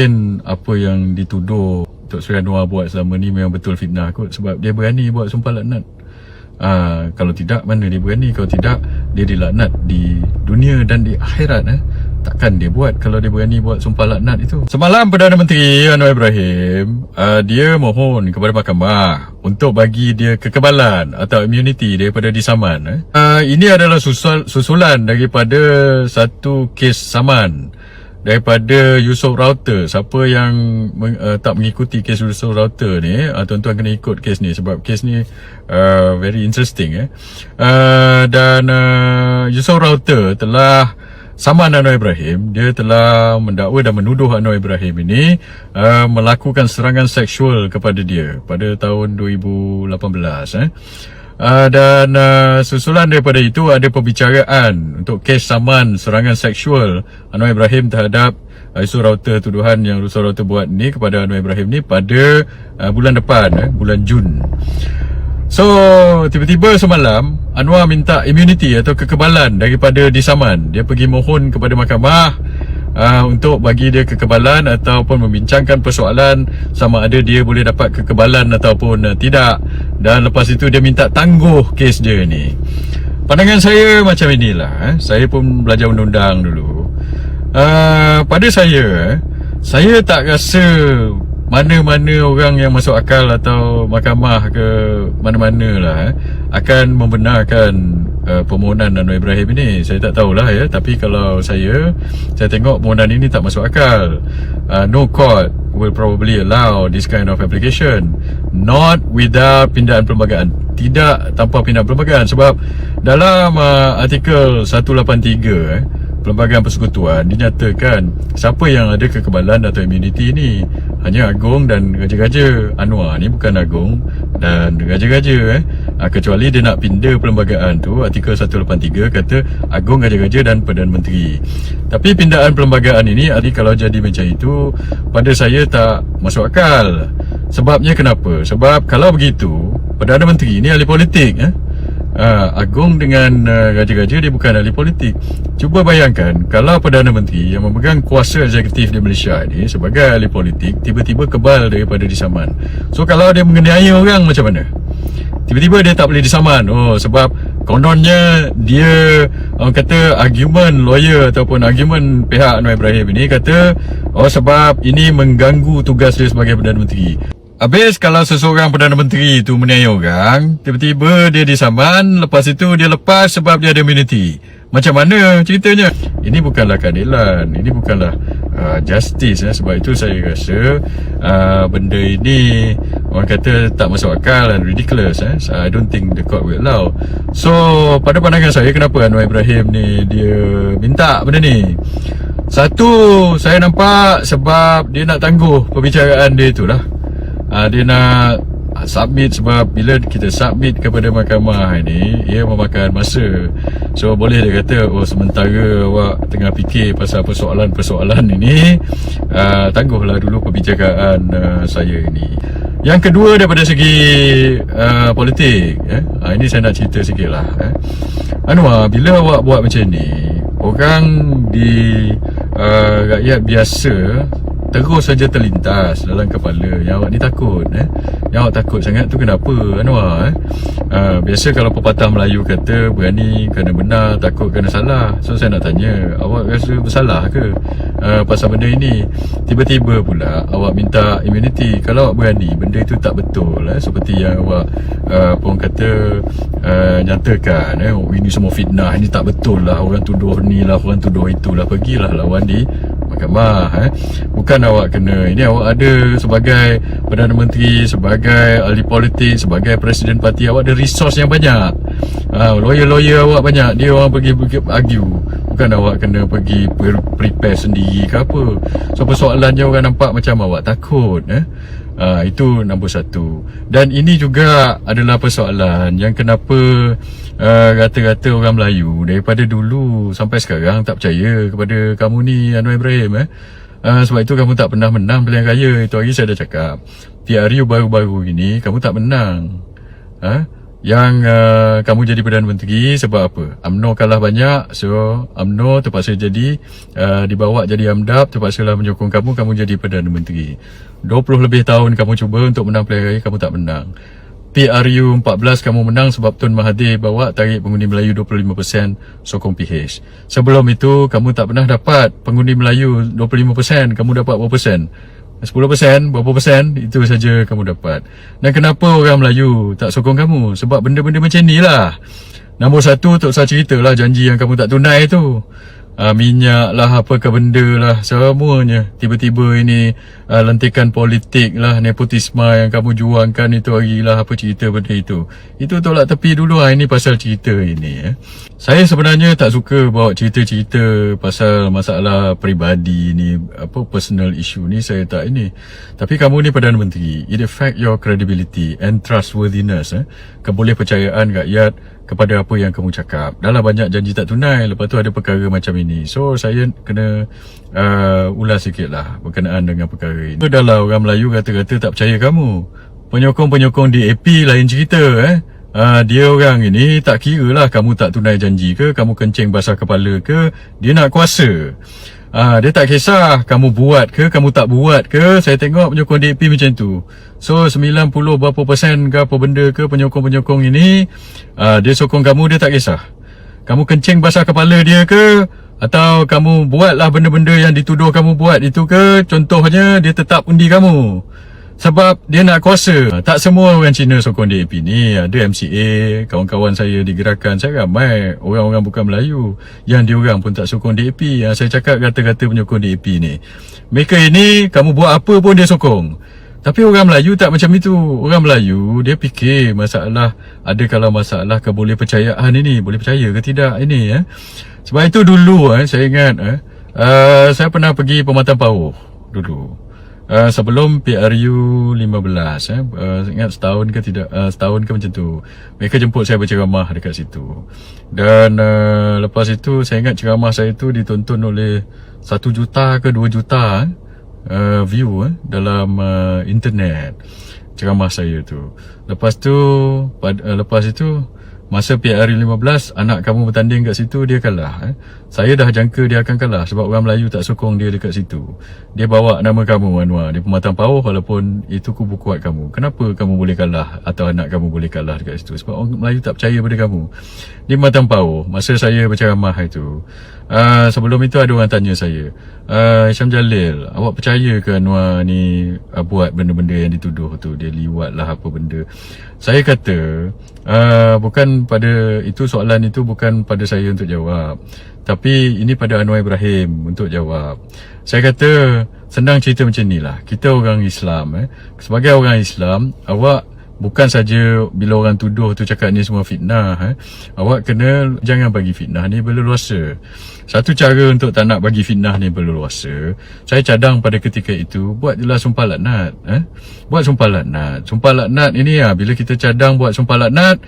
mungkin apa yang dituduh Tok Sri Anwar buat selama ni memang betul fitnah kot sebab dia berani buat sumpah laknat. Ah, kalau tidak mana dia berani kalau tidak dia dilaknat di dunia dan di akhirat eh. Takkan dia buat kalau dia berani buat sumpah laknat itu. Semalam Perdana Menteri Anwar Ibrahim uh, dia mohon kepada mahkamah untuk bagi dia kekebalan atau immunity daripada disaman eh. Uh, ini adalah susul, susulan daripada satu kes saman daripada Yusof Router siapa yang uh, tak mengikuti kes Yusof Router ni uh, tuan-tuan kena ikut kes ni sebab kes ni uh, very interesting eh. Uh, dan uh, Yusof Router telah sama Anwar Ibrahim. Dia telah mendakwa dan menuduh Anwar Ibrahim ini uh, melakukan serangan seksual kepada dia pada tahun 2018 eh Uh, dan uh, susulan daripada itu ada perbicaraan untuk kes saman serangan seksual Anwar Ibrahim terhadap uh, isu router tuduhan yang isu router buat ni kepada Anwar Ibrahim ni pada uh, bulan depan eh, bulan Jun. So tiba-tiba semalam Anwar minta immunity atau kekebalan daripada disaman. Dia pergi mohon kepada mahkamah uh, untuk bagi dia kekebalan ataupun membincangkan persoalan sama ada dia boleh dapat kekebalan ataupun uh, tidak. Dan lepas itu dia minta tangguh kes dia ni. Pandangan saya macam inilah eh. saya pun belajar undang-undang dulu. Uh, pada saya eh, saya tak rasa mana-mana orang yang masuk akal atau mahkamah ke mana-mana lah eh, akan membenarkan uh, permohonan Anwar Ibrahim ini saya tak tahulah ya. Tapi kalau saya saya tengok permohonan ini tak masuk akal. Uh, no court will probably allow this kind of application. Not without pindaan perlembagaan tidak tanpa pindaan perlembagaan sebab dalam uh, artikel 183 eh Perlembagaan Persekutuan dinyatakan siapa yang ada kekebalan atau immunity ni hanya Agong dan Raja-Raja. Anwar ni bukan Agong dan Raja-Raja eh ha, kecuali dia nak pindah perlembagaan tu artikel 183 kata Agong Raja-Raja dan Perdana Menteri. Tapi pindaan perlembagaan ini adik kalau jadi macam itu pada saya tak masuk akal. Sebabnya kenapa? Sebab kalau begitu Perdana Menteri ni ahli politik eh Uh, Agong dengan uh, raja-raja dia bukan ahli politik. Cuba bayangkan kalau Perdana Menteri yang memegang kuasa eksekutif di Malaysia ini sebagai ahli politik tiba-tiba kebal daripada disaman. So kalau dia mengenai orang macam mana? Tiba-tiba dia tak boleh disaman. Oh sebab kononnya dia orang kata argument lawyer ataupun argument pihak Anwar Ibrahim ini kata oh sebab ini mengganggu tugas dia sebagai Perdana Menteri. Habis kalau seseorang Perdana Menteri itu meniaya orang Tiba-tiba dia disaman Lepas itu dia lepas sebab dia ada immunity Macam mana ceritanya? Ini bukanlah keadilan Ini bukanlah uh, justice eh. Sebab itu saya rasa uh, Benda ini Orang kata tak masuk akal dan ridiculous eh. so, I don't think the court will allow So pada pandangan saya Kenapa Anwar Ibrahim ni Dia minta benda ni Satu Saya nampak sebab Dia nak tangguh perbicaraan dia itulah uh, dia nak submit sebab bila kita submit kepada mahkamah ini ia memakan masa so boleh dia kata oh sementara awak tengah fikir pasal persoalan-persoalan ini uh, tangguhlah dulu perbicaraan uh, saya ini yang kedua daripada segi uh, politik eh? uh, ini saya nak cerita sikit lah eh? Anwar bila awak buat macam ni orang di uh, rakyat biasa terus saja terlintas dalam kepala. Yang awak ni takut eh? Yang awak takut sangat tu kenapa Anwar eh? Uh, biasa kalau pepatah Melayu kata berani kena benar takut kena salah. So saya nak tanya awak rasa bersalah ke? Uh, pasal benda ini? Tiba-tiba pula awak minta immunity. Kalau awak berani benda itu tak betul eh? Seperti yang awak uh, pun kata uh, nyatakan eh? Oh, ini semua fitnah ini tak betul lah. Orang tuduh ni lah orang tuduh itulah. Pergilah lawan di mahkamah eh. Bukan awak kena. Ini awak ada sebagai Perdana Menteri sebagai ahli politik sebagai presiden parti awak ada resource yang banyak. Uh, lawyer-lawyer awak banyak. Dia orang pergi, pergi argue. Bukan awak kena pergi prepare sendiri ke apa. So persoalannya orang nampak macam awak takut eh Uh, itu nombor satu Dan ini juga adalah persoalan Yang kenapa uh, Rata-rata orang Melayu Daripada dulu sampai sekarang Tak percaya kepada kamu ni Anwar Ibrahim eh? uh, Sebab itu kamu tak pernah menang pilihan raya Itu hari saya dah cakap PRU baru-baru ini Kamu tak menang uh? Yang uh, kamu jadi Perdana Menteri sebab apa? UMNO kalah banyak so UMNO terpaksa jadi uh, dibawa jadi AMDAP terpaksa lah menyokong kamu kamu jadi Perdana Menteri. 20 lebih tahun kamu cuba untuk menang pilihan raya kamu tak menang. PRU 14 kamu menang sebab Tun Mahathir bawa tarik pengundi Melayu 25% sokong PH sebelum itu kamu tak pernah dapat pengundi Melayu 25% kamu dapat berapa persen 10% berapa persen itu saja kamu dapat. Dan kenapa orang Melayu tak sokong kamu? Sebab benda-benda macam ni lah nombor satu Tok Sah cerita lah janji yang kamu tak tunai tu uh, minyak lah apa ke benda lah semuanya tiba-tiba ini uh, lantikan politik lah nepotisme yang kamu juangkan itu hari lah apa cerita benda itu itu tolak tepi dulu lah ini pasal cerita ini eh. saya sebenarnya tak suka bawa cerita-cerita pasal masalah peribadi ni apa personal issue ni saya tak ini tapi kamu ni Perdana Menteri it affect your credibility and trustworthiness eh. keboleh percayaan rakyat kepada apa yang kamu cakap. Dalam banyak janji tak tunai, lepas tu ada perkara macam ini. So, saya kena uh, ulas sikit lah berkenaan dengan perkara ini. Dah lah orang Melayu kata-kata tak percaya kamu. Penyokong-penyokong DAP lain cerita eh. Uh, dia orang ini tak kira lah kamu tak tunai janji ke, kamu kencing basah kepala ke, dia nak kuasa. Ah, dia tak kisah kamu buat ke kamu tak buat ke saya tengok penyokong DAP macam tu. So 90 berapa persen ke apa benda ke penyokong-penyokong ini ah, dia sokong kamu dia tak kisah. Kamu kencing basah kepala dia ke atau kamu buatlah benda-benda yang dituduh kamu buat itu ke contohnya dia tetap undi kamu. Sebab dia nak kuasa. Tak semua orang Cina sokong DAP ni. Ada MCA, kawan-kawan saya di gerakan. Saya ramai orang-orang bukan Melayu. Yang dia orang pun tak sokong DAP. Yang saya cakap kata-kata penyokong DAP ni. Mereka ini, kamu buat apa pun dia sokong. Tapi orang Melayu tak macam itu. Orang Melayu, dia fikir masalah, ada kalau masalah keboleh percayaan ini. Boleh percaya ke tidak ini. Eh? Sebab itu dulu, eh, saya ingat, eh, uh, saya pernah pergi Pematang Pauh dulu. Uh, sebelum PRU 15 eh uh, ingat setahun ke tidak uh, setahun ke macam tu mereka jemput saya berceramah dekat situ. Dan uh, lepas itu saya ingat ceramah saya tu ditonton oleh 1 juta ke 2 juta uh, view eh, dalam uh, internet ceramah saya tu. Lepas tu pad, uh, lepas itu Masa PRU 15 Anak kamu bertanding kat situ Dia kalah eh? Saya dah jangka dia akan kalah Sebab orang Melayu tak sokong dia dekat situ. Dia bawa nama kamu Anwar. Di pematang pauh Walaupun itu kubu kuat kamu. Kenapa kamu boleh kalah Atau anak kamu boleh kalah dekat situ? Sebab orang Melayu tak percaya pada kamu. Di pematang pauh Masa saya berceramah itu uh, Sebelum itu ada orang tanya saya uh, Isyam Jalil Awak percaya ke Anwar ni uh, Buat benda-benda yang dituduh tu? Dia liwat lah apa benda. Saya kata uh, Bukan pada itu soalan itu bukan pada saya untuk jawab. Tapi ini pada Anwar Ibrahim untuk jawab. Saya kata senang cerita macam ni lah. Kita orang Islam eh. sebagai orang Islam awak Bukan saja bila orang tuduh tu cakap ni semua fitnah eh. Awak kena jangan bagi fitnah ni berleluasa Satu cara untuk tak nak bagi fitnah ni berleluasa Saya cadang pada ketika itu Buat jelas sumpah laknat eh. Buat sumpah laknat Sumpah laknat ini ya Bila kita cadang buat sumpah laknat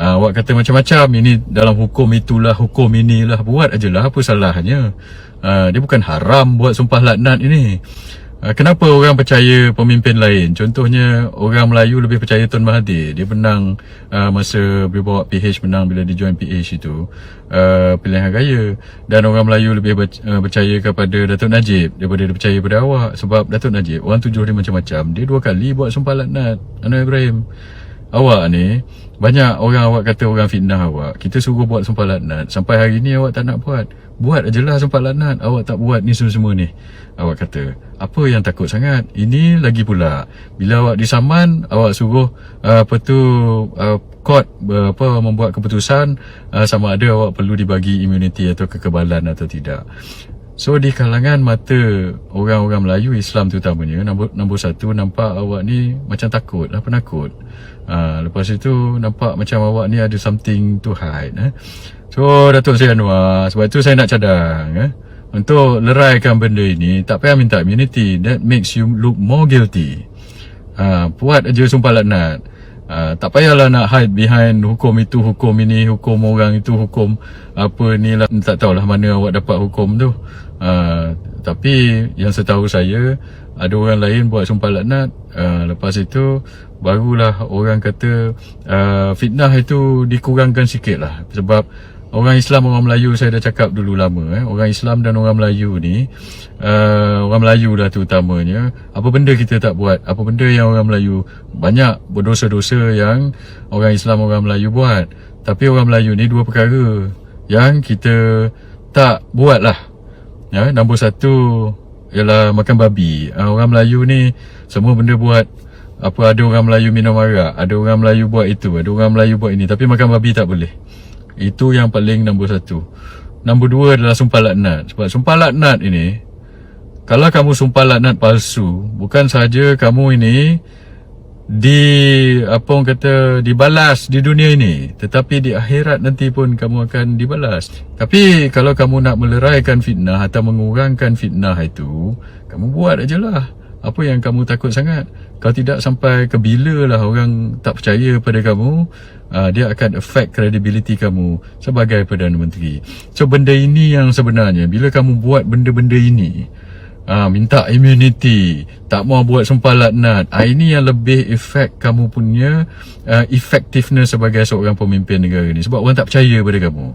uh, Awak kata macam-macam Ini dalam hukum itulah Hukum inilah Buat ajalah apa salahnya uh, Dia bukan haram buat sumpah laknat ini Kenapa orang percaya pemimpin lain Contohnya Orang Melayu lebih percaya Tun Mahathir Dia menang uh, Masa bawa PH menang Bila dia join PH itu uh, Pilihan raya Dan orang Melayu lebih percaya kepada Datuk Najib Daripada dia percaya pada awak Sebab Datuk Najib Orang tujuh dia macam-macam Dia dua kali buat sumpah laknat Anwar Ibrahim Awak ni banyak orang awak kata orang fitnah awak. Kita suruh buat sumpah laknat. Sampai hari ni awak tak nak buat. Buat aje lah sumpah laknat. Awak tak buat ni semua-semua ni. Awak kata, apa yang takut sangat? Ini lagi pula. Bila awak disaman, awak suruh uh, apa tu uh, court uh, apa membuat keputusan uh, sama ada awak perlu dibagi immunity atau kekebalan atau tidak. So di kalangan mata orang-orang Melayu Islam terutamanya nombor, nombor satu nampak awak ni macam takut lah penakut ha, Lepas itu nampak macam awak ni ada something to hide eh? So Datuk Seri Anwar sebab itu saya nak cadang eh? Untuk leraikan benda ini tak payah minta immunity. That makes you look more guilty. Ha, Buat aja sumpah laknat. Uh, tak payahlah nak hide behind hukum itu, hukum ini, hukum orang itu, hukum apa ni lah. Tak tahulah mana awak dapat hukum tu. Uh, Tapi yang setahu saya ada orang lain buat sumpah laknat. Uh, lepas itu barulah orang kata uh, fitnah itu dikurangkan sikit lah. Sebab orang Islam orang Melayu saya dah cakap dulu lama eh. Orang Islam dan orang Melayu ni uh, orang Melayu lah terutamanya apa benda kita tak buat? Apa benda yang orang Melayu banyak berdosa-dosa yang orang Islam orang Melayu buat. Tapi orang Melayu ni dua perkara yang kita tak buat lah ya nombor satu ialah makan babi. Uh, orang Melayu ni semua benda buat. Apa ada orang Melayu minum arak, ada orang Melayu buat itu, ada orang Melayu buat ini tapi makan babi tak boleh. Itu yang paling nombor satu. Nombor dua adalah sumpah laknat. Sebab sumpah laknat ini kalau kamu sumpah laknat palsu, bukan saja kamu ini di apa orang kata dibalas di dunia ini tetapi di akhirat nanti pun kamu akan dibalas tapi kalau kamu nak meleraikan fitnah atau mengurangkan fitnah itu kamu buat aja lah apa yang kamu takut sangat kalau tidak sampai ke bila lah orang tak percaya pada kamu uh, dia akan affect credibility kamu sebagai Perdana Menteri. So benda ini yang sebenarnya bila kamu buat benda-benda ini Ah, minta immunity tak mau buat sumpah laknat ah, ini yang lebih efek kamu punya uh, effectiveness sebagai seorang pemimpin negara ni sebab orang tak percaya pada kamu.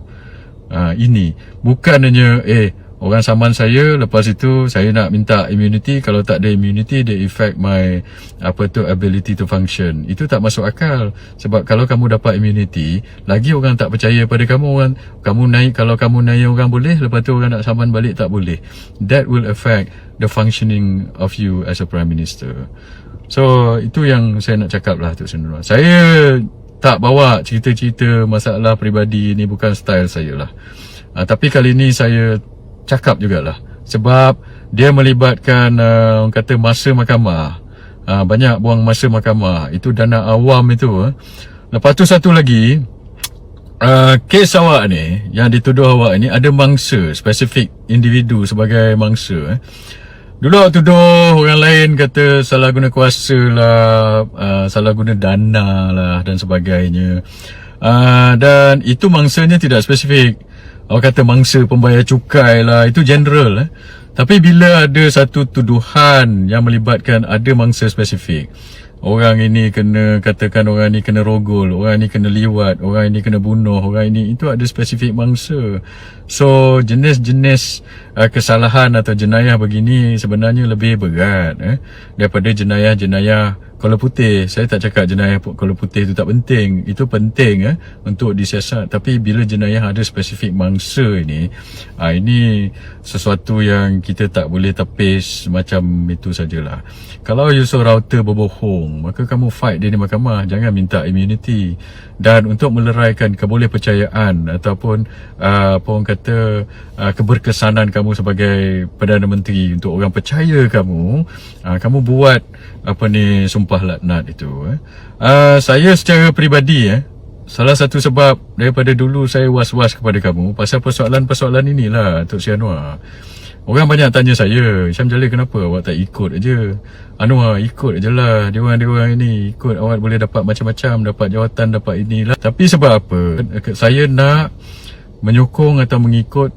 Ah, ini bukan hanya eh Orang saman saya lepas itu saya nak minta immunity kalau tak ada immunity dia affect my apa tu ability to function. Itu tak masuk akal sebab kalau kamu dapat immunity lagi orang tak percaya pada kamu orang kamu naik kalau kamu naik orang boleh lepas tu orang nak saman balik tak boleh. That will affect the functioning of you as a prime minister. So itu yang saya nak cakap lah tu Senurul. Saya tak bawa cerita-cerita masalah peribadi ni bukan style saya lah. Uh, tapi kali ni saya cakap jugalah sebab dia melibatkan uh, orang kata masa mahkamah uh, banyak buang masa mahkamah itu dana awam itu uh. lepas tu satu lagi uh, kes awak ni yang dituduh awak ni ada mangsa spesifik individu sebagai mangsa eh. Dulu awak tuduh orang lain kata salah guna kuasa lah, uh, salah guna dana lah dan sebagainya. Uh, dan itu mangsanya tidak spesifik. Awak kata mangsa pembayar cukai lah Itu general eh. Tapi bila ada satu tuduhan Yang melibatkan ada mangsa spesifik Orang ini kena katakan orang ini kena rogol Orang ini kena liwat Orang ini kena bunuh Orang ini itu ada spesifik mangsa So jenis-jenis uh, kesalahan atau jenayah begini Sebenarnya lebih berat eh, Daripada jenayah-jenayah kalau putih, saya tak cakap jenayah kalau putih itu tak penting. Itu penting eh, untuk disiasat. Tapi bila jenayah ada spesifik mangsa ini, ah, ini sesuatu yang kita tak boleh tepis macam itu sajalah. Kalau Yusof Rauter berbohong, maka kamu fight dia di mahkamah. Jangan minta immunity. Dan untuk meleraikan keboleh percayaan ataupun uh, apa orang kata uh, keberkesanan kamu sebagai Perdana Menteri untuk orang percaya kamu, uh, kamu buat apa ni sumpah laknat itu eh. Uh, saya secara peribadi eh salah satu sebab daripada dulu saya was-was kepada kamu pasal persoalan-persoalan inilah Tok Si Anwar. Orang banyak tanya saya, Syam Jalil kenapa awak tak ikut aja? Anwar ikut aje lah. Dia orang dia orang ini ikut awak boleh dapat macam-macam, dapat jawatan, dapat inilah. Tapi sebab apa? Saya nak menyokong atau mengikut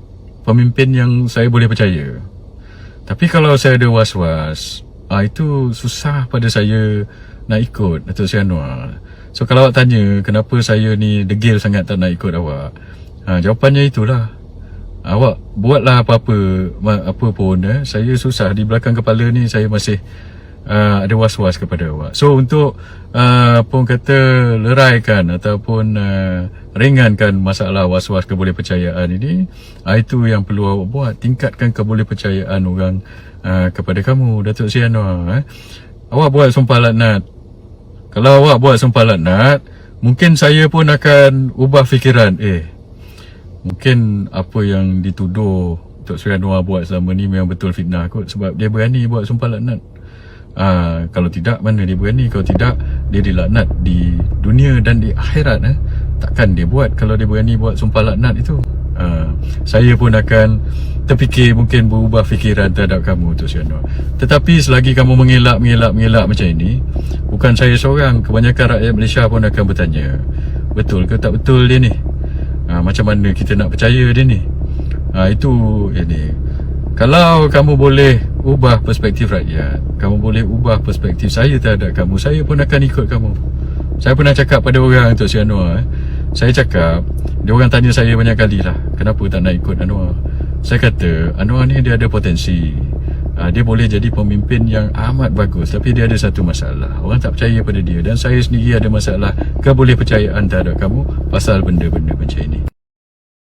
pemimpin yang saya boleh percaya. Tapi kalau saya ada was-was, Ah itu susah pada saya nak ikut Datuk Seri Anwar. So kalau awak tanya kenapa saya ni degil sangat tak nak ikut awak. Ha, jawapannya itulah. Awak buatlah apa-apa apa pun eh. Saya susah di belakang kepala ni saya masih uh, ada was-was kepada awak. So untuk uh, pun kata leraikan ataupun uh, ringankan masalah was-was keboleh percayaan ini, itu yang perlu awak buat. Tingkatkan keboleh percayaan orang uh, kepada kamu Datuk Sri Anwar eh. Awak buat sumpah laknat. Kalau awak buat sumpah laknat Mungkin saya pun akan ubah fikiran. Eh Mungkin apa yang dituduh Datuk Sri Anwar buat selama ni memang betul fitnah kot Sebab dia berani buat sumpah laknat. Uh, Kalau tidak mana dia berani? Kalau tidak dia dilaknat di dunia dan di akhirat eh. Takkan dia buat kalau dia berani buat sumpah laknat itu uh, Saya pun akan terfikir mungkin berubah fikiran terhadap kamu tu Siano. Tetapi selagi kamu mengelak mengelak mengelak macam ini, bukan saya seorang, kebanyakan rakyat Malaysia pun akan bertanya, betul ke tak betul dia ni? Ha, macam mana kita nak percaya dia ni? Ha, itu ini. Kalau kamu boleh ubah perspektif rakyat Kamu boleh ubah perspektif saya terhadap kamu Saya pun akan ikut kamu Saya pernah cakap pada orang Tok Sri Anwar eh, Saya cakap Dia orang tanya saya banyak kali lah Kenapa tak nak ikut Anwar? Saya kata Anwar ni dia ada potensi. Ah, dia boleh jadi pemimpin yang amat bagus Tapi dia ada satu masalah. Orang tak percaya pada dia Dan saya sendiri ada masalah Keboleh percayaan terhadap kamu Pasal benda-benda macam ini